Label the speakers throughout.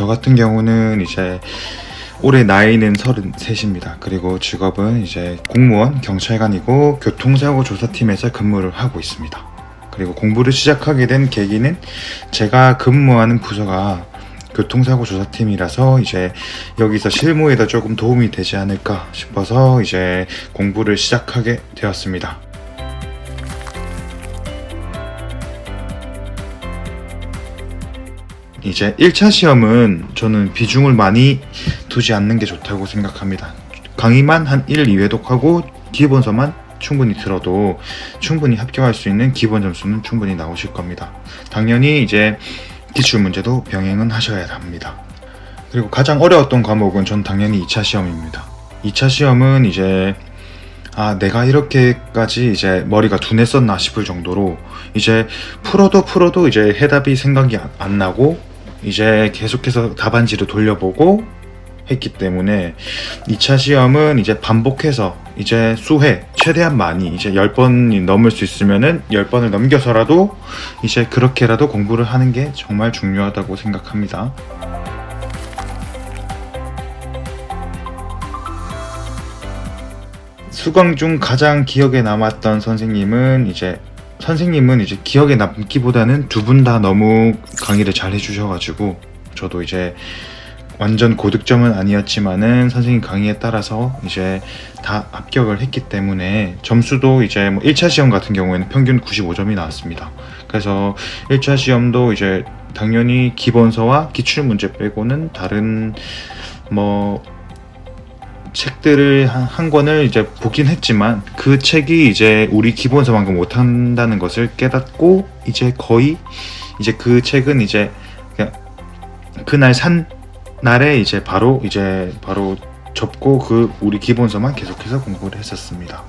Speaker 1: 저 같은 경우는 이제 올해 나이는 33입니다. 그리고 직업은 이제 공무원, 경찰관이고 교통사고 조사팀에서 근무를 하고 있습니다. 그리고 공부를 시작하게 된 계기는 제가 근무하는 부서가 교통사고 조사팀이라서 이제 여기서 실무에다 조금 도움이 되지 않을까 싶어서 이제 공부를 시작하게 되었습니다. 이제 1차 시험은 저는 비중을 많이 두지 않는 게 좋다고 생각합니다. 강의만 한 1, 2회독 하고 기본서만 충분히 들어도 충분히 합격할 수 있는 기본 점수는 충분히 나오실 겁니다. 당연히 이제 기출 문제도 병행은 하셔야 합니다. 그리고 가장 어려웠던 과목은 전 당연히 2차 시험입니다. 2차 시험은 이제 아 내가 이렇게까지 이제 머리가 둔했었나 싶을 정도로 이제 풀어도 풀어도 이제 해답이 생각이 안- 안 나고 이제 계속해서 답안지를 돌려보고 했기 때문에 2차 시험은 이제 반복해서 이제 수회 최대한 많이 이제 10번이 넘을 수 있으면은 10번을 넘겨서라도 이제 그렇게라도 공부를 하는 게 정말 중요하다고 생각합니다. 수강 중 가장 기억에 남았던 선생님은 이제 선생님은 이제 기억에 남기보다는 두 분 다 너무 강의를 잘 해주셔가지고 저도 이제 완전 고득점은 아니었지만은 선생님 강의에 따라서 이제 다 합격을 했기 때문에 점수도 이제 뭐 1차 시험 같은 경우에는 평균 95점이 나왔습니다. 그래서 1차 시험도 이제 당연히 기본서와 기출 문제 빼고는 다른 뭐 책들을 한, 한 권을 이제 보긴 했지만 그 책이 이제 우리 기본 서만큼 못한다는 것을 깨닫고 이제 거의 이제 그 책은 이제 그날 산 날에 이제 바로 이제 바로 접고 그 우리 기본서만 계속해서 공부를 했었습니다.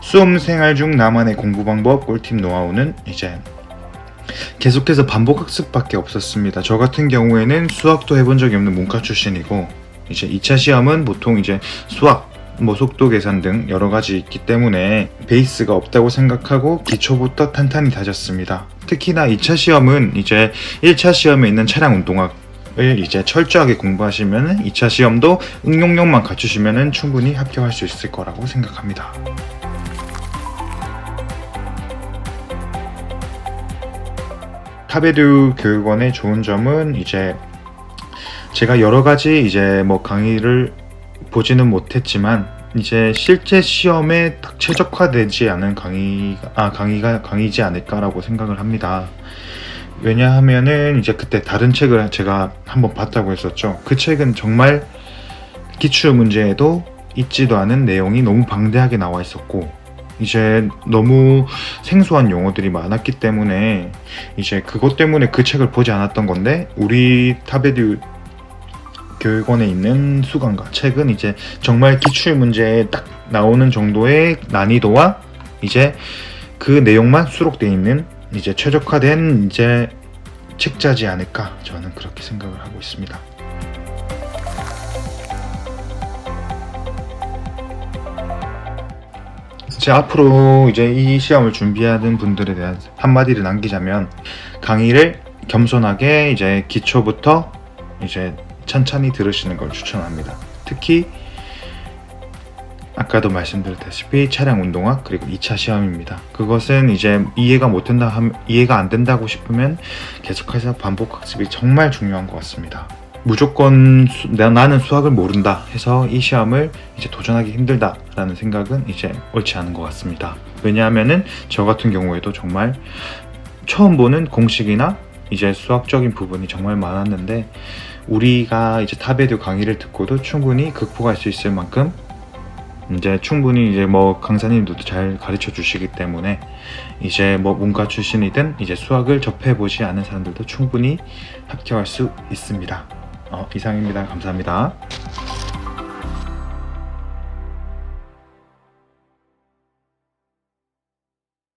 Speaker 1: 수험 생활 중 나만의 공부 방법 꿀팁 노하우는 이제 계속해서 반복 학습밖에 없었습니다. 저 같은 경우에는 수학도 해본 적이 없는 문과 출신이고 이제 2차 시험은 보통 이제 수학, 뭐 속도 계산 등 여러 가지 있기 때문에 베이스가 없다고 생각하고 기초부터 탄탄히 다졌습니다. 특히나 2차 시험은 이제 1차 시험에 있는 차량 운동학 을 이제 철저하게 공부하시면 2차 시험도 응용력만 갖추시면 충분히 합격할 수 있을 거라고 생각합니다. 타베드 교육원의 좋은 점은 이제 제가 여러 가지 이제 뭐 강의를 보지는 못했지만 이제 실제 시험에 딱 최적화되지 않은 강의가 아 강의가 강의지 않을까라고 생각을 합니다. 왜냐하면은 이제 그때 다른 책을 제가 한번 봤다고 했었죠. 그 책은 정말 기출 문제에도 있지도 않은 내용이 너무 방대하게 나와 있었고 이제 너무 생소한 용어들이 많았기 때문에 이제 그것 때문에 그 책을 보지 않았던 건데 우리 타베드 교육원에 있는 수강과 책은 이제 정말 기출 문제에 딱 나오는 정도의 난이도와 이제 그 내용만 수록되어 있는 이제 최적화된 이제 책자지 않을까 저는 그렇게 생각을 하고 있습니다. 제 앞으로 이제 이 시험을 준비하는 분들에 대한 한마디를 남기자면 강의를 겸손하게 이제 기초부터 이제 천천히 들으시는 걸 추천합니다. 특히 아까도 말씀드렸다시피 차량 운동학 그리고 2차 시험입니다. 그것은 이제 이해가 못 된다 함 이해가 안 된다고 싶으면 계속해서 반복 학습이 정말 중요한 것 같습니다. 무조건 수- 나- 나는 수학을 모른다 해서 이 시험을 이제 도전하기 힘들다라는 생각은 이제 옳지 않은 것 같습니다. 왜냐하면은 저 같은 경우에도 정말 처음 보는 공식이나 이제 수학적인 부분이 정말 많았는데 우리가 이제 타베드 강의를 듣고도 충분히 극복할 수 있을 만큼 이제 충분히 이제 뭐 강사님들도 잘 가르쳐 주시기 때문에 이제 뭐 문과 출신이든 이제 수학을 접해 보지 않은 사람들도 충분히 합격할 수 있습니다. 어, 이상입니다. 감사합니다.